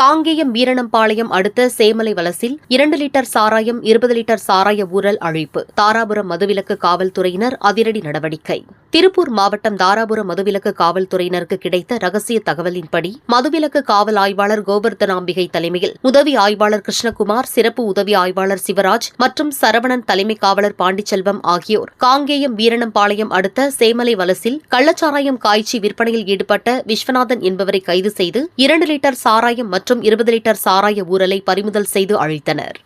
காங்கேயம் வீரணம்பாளையம் அடுத்த சேமலை வலசில் இரண்டு லிட்டர் சாராயம் இருபது லிட்டர் சாராய ஊழல் அழிப்பு. தாராபுரம் மதுவிலக்கு காவல்துறையினர் அதிரடி நடவடிக்கை. திருப்பூர் மாவட்டம் தாராபுரம் மதுவிலக்கு காவல்துறையினருக்கு கிடைத்த ரகசிய தகவலின்படி மதுவிலக்கு காவல் ஆய்வாளர் கோவர்தனாம்பிகை தலைமையில் உதவி ஆய்வாளர் கிருஷ்ணகுமார் சிறப்பு உதவி ஆய்வாளர் சிவராஜ் மற்றும் சரவணன் தலைமை காவலர் பாண்டிச்செல்வம் ஆகியோர் காங்கேயம் வீரணம்பாளையம் அடுத்த சேமலை வலசில் கள்ளச்சாராயம் காய்ச்சி விற்பனையில் ஈடுபட்ட விஸ்வநாதன் என்பவரை கைது செய்து இரண்டு லிட்டர் சாராயம் மற்றும் இருபது லிட்டர் சாராய ஊரலை பறிமுதல் செய்து அழித்தனர்.